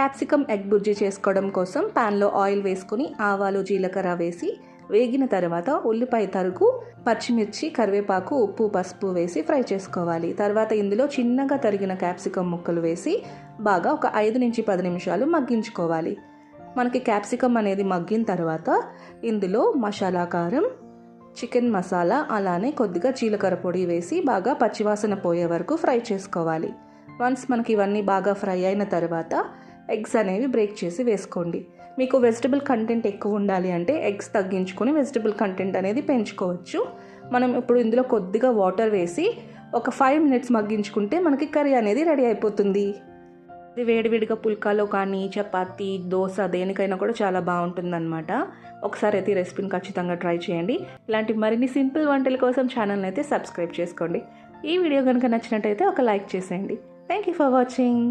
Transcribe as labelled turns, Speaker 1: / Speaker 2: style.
Speaker 1: Capsicum egg bhurji చేసుకోవడం కోసం ప్యాన్లో ఆయిల్ వేసుకుని ఆవాలు జీలకర్ర వేసి వేగిన తర్వాత ఉల్లిపాయ తరుగు పచ్చిమిర్చి కరివేపాకు ఉప్పు పసుపు వేసి ఫ్రై చేసుకోవాలి. తర్వాత ఇందులో చిన్నగా తరిగిన క్యాప్సికమ్ ముక్కలు వేసి బాగా ఒక ఐదు నుంచి పది నిమిషాలు మగ్గించుకోవాలి. మనకి క్యాప్సికమ్ అనేది మగ్గిన తర్వాత ఇందులో మసాలా కారం చికెన్ మసాలా అలానే కొద్దిగా జీలకర్ర పొడి వేసి బాగా పచ్చివాసన పోయే వరకు ఫ్రై చేసుకోవాలి. వన్స్ మనకి ఇవన్నీ బాగా ఫ్రై అయిన తర్వాత ఎగ్స్ అనేవి బ్రేక్ చేసి వేసుకోండి. మీకు వెజిటబుల్ కంటెంట్ ఎక్కువ ఉండాలి అంటే ఎగ్స్ తగ్గించుకొని వెజిటబుల్ కంటెంట్ అనేది పెంచుకోవచ్చు. మనం ఇప్పుడు ఇందులో కొద్దిగా వాటర్ వేసి ఒక ఫైవ్ మినిట్స్ మగ్గించుకుంటే మనకి కర్రీ అనేది రెడీ అయిపోతుంది. ఇది వేడివేడిగా పుల్కాలో కానీ చపాతి దోశ దేనికైనా కూడా చాలా బాగుంటుందన్నమాట. ఒకసారి అయితే ఈ రెసిపీని ఖచ్చితంగా ట్రై చేయండి. ఇలాంటి మరిన్ని సింపుల్ వంటల కోసం ఛానల్ని అయితే సబ్స్క్రైబ్ చేసుకోండి. ఈ వీడియో కనుక నచ్చినట్టయితే ఒక లైక్ చేసేయండి. Thank you for watching.